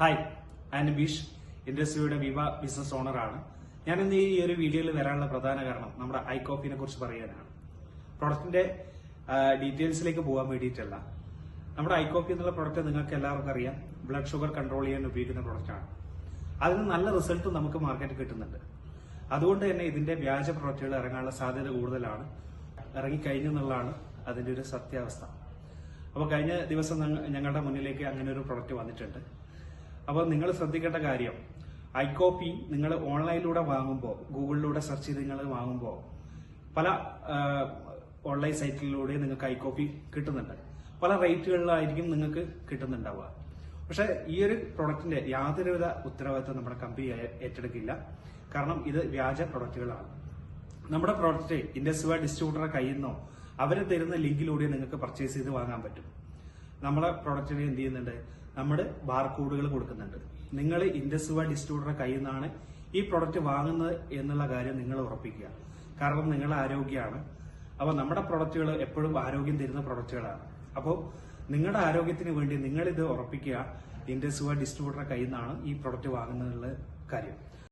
Hi ഞാൻ ബീഷ് ഇൻഡസ്ട്രിയുടെ വിവ business owner ആണ്. ഞാൻ ഇന്ന് ഈ ഒരു വീഡിയോയിൽ വരാനുള്ള പ്രധാന കാരണം നമ്മുടെ ഐ കോഫിനെ കുറിച്ച് പറയാനാണ്. പ്രൊഡക്റ്റിന്റെ ഡീറ്റെയിൽസിലേക്ക് പോകാൻ വേണ്ടിയിട്ടല്ല. നമ്മുടെ ഐ കോഫി എന്നുള്ള പ്രൊഡക്റ്റ് നിങ്ങൾക്ക് എല്ലാവർക്കും അറിയാം. ബ്ലഡ് ഷുഗർ കൺട്രോൾ ചെയ്യാൻ ഉപയോഗിക്കുന്ന പ്രൊഡക്റ്റാണ് അതിന് നല്ല റിസൾട്ട് നമുക്ക് മാർക്കറ്റിൽ കിട്ടുന്നുണ്ട്. അതുകൊണ്ട് തന്നെ ഇതിന്റെ വ്യാജ പ്രൊഡക്റ്റുകൾ ഇറങ്ങാനുള്ള സാധ്യത കൂടുതലാണ്. ഇറങ്ങിക്കഴിഞ്ഞു എന്നുള്ളതാണ് അതിന്റെ ഒരു സത്യാവസ്ഥ. അപ്പോൾ കഴിഞ്ഞ ദിവസം ഞങ്ങളുടെ മുന്നിലേക്ക് അങ്ങനെ ഒരു പ്രൊഡക്റ്റ് വന്നിട്ടുണ്ട്. അപ്പോൾ നിങ്ങൾ ശ്രദ്ധിക്കേണ്ട കാര്യം. ഐ കോപ്പി നിങ്ങൾ ഓൺലൈനിലൂടെ വാങ്ങുമ്പോൾ ഗൂഗിളിലൂടെ സെർച്ച് ചെയ്ത് നിങ്ങൾ വാങ്ങുമ്പോൾ പല ഓൺലൈൻ സൈറ്റിലൂടെ നിങ്ങൾക്ക് ഐ കോപ്പി കിട്ടുന്നുണ്ട്. പല റേറ്റുകളിലായിരിക്കും നിങ്ങൾക്ക് കിട്ടുന്നുണ്ടാവുക. പക്ഷെ ഈ ഒരു പ്രൊഡക്റ്റിന്റെ യാതൊരുവിധ ഉത്തരവാദിത്വം നമ്മുടെ കമ്പനി ഏറ്റെടുക്കില്ല. കാരണം ഇത് വ്യാജ പ്രൊഡക്റ്റുകളാണ് നമ്മുടെ പ്രോഡക്റ്റ് ഇൻഡസ്ട്രിവ ഡിസ്ട്രിബ്യൂട്ടറെ കയ്യിൽ നിന്നോ അവർ തരുന്ന ലിങ്കിലൂടെ നിങ്ങൾക്ക് പർച്ചേസ് ചെയ്ത് വാങ്ങാൻ പറ്റും. നമ്മളെ പ്രൊഡക്റ്റിന് എന്ത് ചെയ്യുന്നുണ്ട് നമ്മുടെ ബാർകോഡുകൾ കൊടുക്കുന്നുണ്ട്. നിങ്ങൾ ഇൻഡസ്ട്രിവ ഡിസ്ട്രിബ്യൂട്ടറെ കയ്യിൽ നിന്നാണ് ഈ പ്രൊഡക്റ്റ് വാങ്ങുന്നത് എന്നുള്ള കാര്യം നിങ്ങൾ ഉറപ്പിക്കുക. കാരണം നിങ്ങൾ ആരോഗ്യമാണ് അപ്പോൾ നമ്മുടെ പ്രൊഡക്റ്റുകൾ എപ്പോഴും ആരോഗ്യം തരുന്ന പ്രൊഡക്റ്റുകളാണ് അപ്പോൾ നിങ്ങളുടെ ആരോഗ്യത്തിന് വേണ്ടി നിങ്ങൾ ഇത് ഉറപ്പിക്കുക ഇൻഡസ്ട്രിവ ഡിസ്ട്രിബ്യൂട്ടറെ കയ്യിൽ നിന്നാണ് ഈ പ്രൊഡക്റ്റ് വാങ്ങുന്നതിനുള്ള കാര്യം.